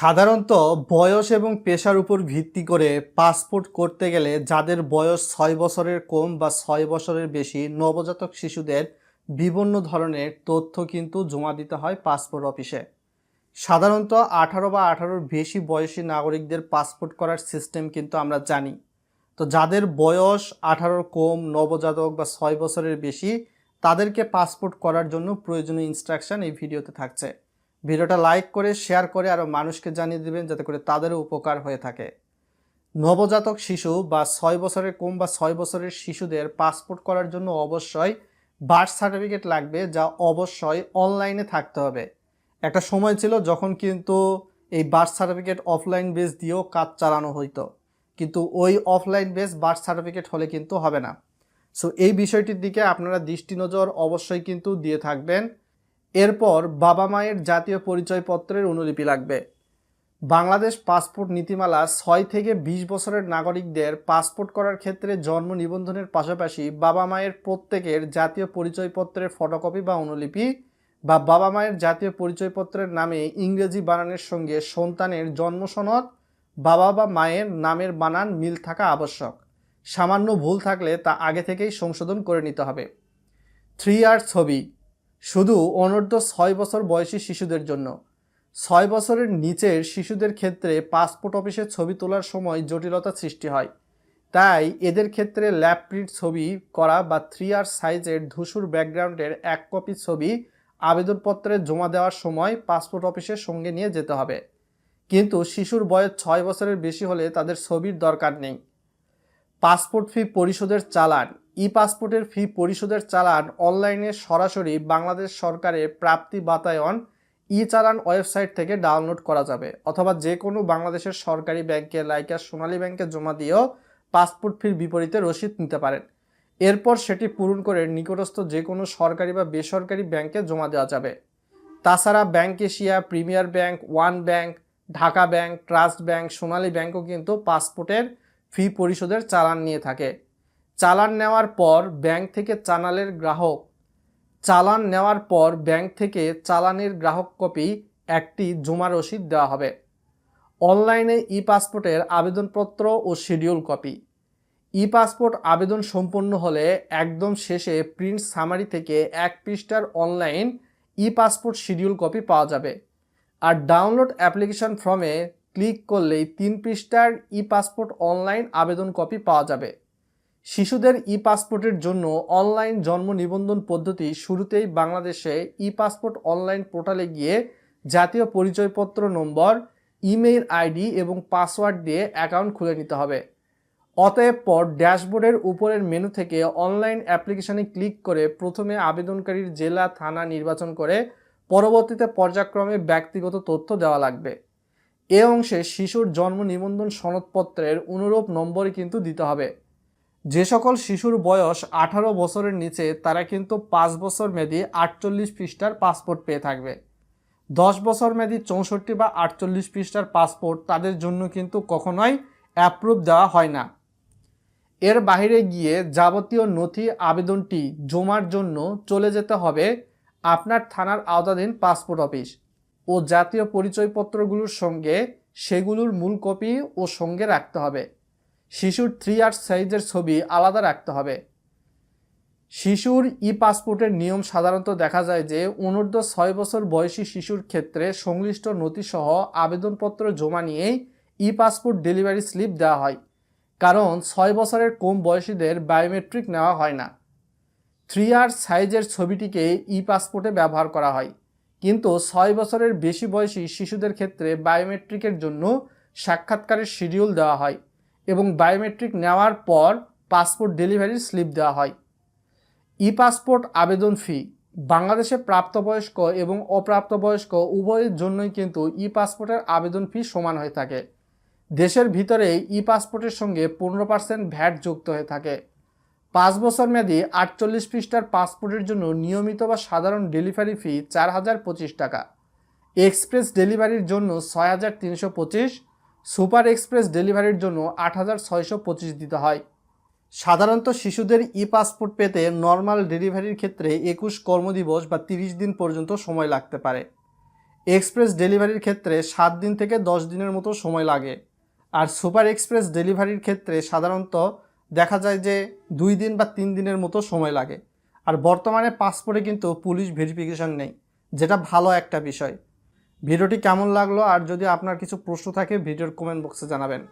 সাধারণত বয়স এবং পেশার উপর ভিত্তি করে পাসপোর্ট করতে গেলে যাদের বয়স ছয় বছরের কম বা ছয় বছরের বেশি নবজাতক শিশুদের বিভিন্ন ধরনের তথ্য কিন্তু জমা দিতে হয় পাসপোর্ট অফিসে। সাধারণত আঠারো বা আঠারোর বেশি বয়সী নাগরিকদের পাসপোর্ট করার সিস্টেম কিন্তু আমরা জানি। তো যাদের বয়স আঠারোর কম, নবজাতক বা ছয় বছরের বেশি, তাদেরকে পাসপোর্ট করার জন্য প্রয়োজনীয় ইনস্ট্রাকশন এই ভিডিওতে থাকছে। ভিডিওটা লাইক করে, শেয়ার করে আরও মানুষকে জানিয়ে দেবেন যাতে করে তাদেরও উপকার হয়ে থাকে। নবজাতক শিশু বা ছয় বছরের কম বা ছয় বছরের শিশুদের পাসপোর্ট করার জন্য অবশ্যই বার্থ সার্টিফিকেট লাগবে, যা অবশ্যই অনলাইনে থাকতে হবে। একটা সময় ছিল যখন কিন্তু এই বার্থ সার্টিফিকেট অফলাইন বেস দিয়েও কাজ চালানো হইতো। কিন্তু ওই অফলাইন বেস বার্থ সার্টিফিকেট হলে কিন্তু হবে না। সো এই বিষয়টির দিকে আপনারা দৃষ্টি নজর অবশ্যই কিন্তু দিয়ে থাকবেন। এরপর বাবা মায়ের জাতীয় পরিচয়পত্রের অনুলিপি লাগবে। বাংলাদেশ পাসপোর্ট নীতিমালা ছয় থেকে বিশ বছরের নাগরিকদের পাসপোর্ট করার ক্ষেত্রে জন্ম নিবন্ধনের পাশাপাশি বাবা মায়ের প্রত্যেকের জাতীয় পরিচয়পত্রের ফটোকপি বা অনুলিপি বা বাবা মায়ের জাতীয় পরিচয়পত্রের নামে ইংরেজি বানানের সঙ্গে সন্তানের জন্ম সনদ, বাবা বা মায়ের নামের বানান মিল থাকা আবশ্যক। সামান্য ভুল থাকলে তা আগে থেকেই সংশোধন করে নিতে হবে। থ্রি আর ছবি শুধু অনূর্ধ্ব ছয় বছর বয়সী শিশুদের জন্য। ছয় বছরের নিচের শিশুদের ক্ষেত্রে পাসপোর্ট অফিসে ছবি তোলার সময় জটিলতা সৃষ্টি হয়। তাই এদের ক্ষেত্রে ল্যাব প্রিন্ট ছবি করা বা থ্রি আর সাইজের ধূসর ব্যাকগ্রাউন্ডের এক কপি ছবি আবেদনপত্রে জমা দেওয়ার সময় পাসপোর্ট অফিসের সঙ্গে নিয়ে যেতে হবে। কিন্তু শিশুর বয়স ছয় বছরের বেশি হলে তাদের ছবির দরকার নেই। পাসপোর্ট ফি পরিশোধের চালান ই পাসপোর্টের ফি পরিশোধের চালান অনলাইনে সরাসরি বাংলাদেশ সরকারের প্রাপ্তি বাতায়ন ই চালান ওয়েবসাইট থেকে ডাউনলোড করা যাবে, অথবা যে কোনো বাংলাদেশের সরকারি ব্যাংকে, লাইকা সোনালী ব্যাংকে জমা দিয়েও পাসপোর্ট ফির বিপরীতে রসিদ নিতে পারেন। এরপর সেটি পূরণ করে নিকটস্থ যে কোনো সরকারি বা বেসরকারি ব্যাংকে জমা দেওয়া যাবে। তাছাড়া Bank Asia, Premier Bank, One Bank, Dhaka Bank, Trust Bank, Sonali ব্যাংকও কিন্তু পাসপোর্টের ফি পরিশোধের চালান নিয়ে থাকে। চালান নেওয়ার পর ব্যাংক থেকে চালানের গ্রাহক। চালান নেওয়ার পর ব্যাংক থেকে চালানের গ্রাহক কপি একটি জমা রসিদ দেওয়া হবে। অনলাইনে ই পাসপোর্টের আবেদনপত্র ও শিডিউল কপি। ই পাসপোর্ট আবেদন সম্পন্ন হলে একদম শেষে প্রিন্ট সামারি থেকে এক পৃষ্ঠার online e passport schedule copy পাওয়া যাবে। আর ডাউনলোড অ্যাপ্লিকেশন ফর্মে ক্লিক করলেই তিন পৃষ্ঠার ই পাসপোর্ট অনলাইন আবেদন কপি পাওয়া যাবে। শিশুদের ই পাসপোর্টের জন্য অনলাইন জন্ম নিবন্ধন পদ্ধতি শুরুতেই বাংলাদেশে ই পাসপোর্ট অনলাইন পোর্টালে গিয়ে জাতীয় পরিচয়পত্র নম্বর ইমেইল আইডি এবং পাসওয়ার্ড দিয়ে অ্যাকাউন্ট খুলে নিতে হবে। অতএব পর ড্যাশবোর্ডের উপরের মেনু থেকে অনলাইন অ্যাপ্লিকেশনে ক্লিক করে প্রথমে আবেদনকারীর জেলা, থানা নির্বাচন করে পরবর্তীতে পর্যায়ক্রমে ব্যক্তিগত তথ্য দেওয়া লাগবে। এ অংশে শিশুর জন্ম নিবন্ধন সনদপত্রের অনুরূপ নম্বরই কিন্তু দিতে হবে। যে সকল শিশুর বয়স আঠারো বছরের নিচে, তারা কিন্তু পাঁচ বছর মেয়াদি আটচল্লিশ পৃষ্ঠার পাসপোর্ট পেয়ে থাকবে। দশ বছর মেয়াদি চৌষট্টি বা আটচল্লিশ পৃষ্ঠার পাসপোর্ট তাদের জন্য কিন্তু কখনোই অ্যাপ্রুভ দেওয়া হয় না। এর বাইরে গিয়ে যাবতীয় নথি, আবেদনটি জমার জন্য চলে যেতে হবে আপনার থানার আওতাধীন পাসপোর্ট অফিস ও জাতীয় পরিচয়পত্রগুলোর সঙ্গে সেগুলোর মূল কপি ও সঙ্গে রাখতে হবে। শিশুর থ্রি আর সাইজের ছবি আলাদা রাখতে হবে। শিশুর ই পাসপোর্টের নিয়ম সাধারণত দেখা যায় যে, অনূর্ধ্ব ছয় বছর বয়সী শিশুর ক্ষেত্রে সংশ্লিষ্ট নথিসহ আবেদনপত্র জমা নিয়েই ই পাসপোর্ট ডেলিভারি স্লিপ দেওয়া হয়। কারণ ছয় বছরের কম বয়সীদের বায়োমেট্রিক নেওয়া হয় না। থ্রি আর সাইজের ছবিটিকে ই পাসপোর্টে ব্যবহার করা হয়। কিন্তু ছয় বছরের বেশি বয়সী শিশুদের ক্ষেত্রে বায়োমেট্রিকের জন্য সাক্ষাৎকারের শিডিউল দেওয়া হয়। এবং বায়োমেট্রিক নেওয়ার পর পাসপোর্ট ডেলিভারির স্লিপ দেওয়া হয়। ই পাসপোর্ট আবেদন ফি বাংলাদেশে প্রাপ্তবয়স্ক এবং অপ্রাপ্তবয়স্ক উভয়ের জন্যই কিন্তু ই পাসপোর্টের আবেদন ফি সমান হয়ে থাকে। দেশের ভিতরে ই পাসপোর্টের সঙ্গে পনেরো পার্সেন্ট ভ্যাট যুক্ত হয়ে থাকে। পাঁচ বছর মেয়াদি আটচল্লিশ পৃষ্ঠার পাসপোর্টের জন্য নিয়মিত বা সাধারণ ডেলিভারি ফি চার হাজার পঁচিশ টাকা। এক্সপ্রেস ডেলিভারির জন্য ছয় হাজার তিনশো পঁচিশ সুপার এক্সপ্রেস ডেলিভারির জন্য আট হাজার ছয়শো পঁচিশ দিতে হয়। সাধারণত শিশুদের ই পাসপোর্ট পেতে নর্মাল ডেলিভারির ক্ষেত্রে একুশ কর্মদিবস বা তিরিশ দিন পর্যন্ত সময় লাগতে পারে। এক্সপ্রেস ডেলিভারির ক্ষেত্রে সাত দিন থেকে দশ দিনের মতো সময় লাগে। আর সুপার এক্সপ্রেস ডেলিভারির ক্ষেত্রে সাধারণত দেখা যায় যে দুই দিন বা তিন দিনের মতো সময় লাগে। আর বর্তমানে পাসপোর্টে কিন্তু পুলিশ ভেরিফিকেশন নেই, যেটা ভালো একটা বিষয়। ভিডিওটি কেমন লাগল? আর যদি আপনার কিছু প্রশ্ন থাকে ভিডিওর কমেন্ট বক্সে জানাবেন।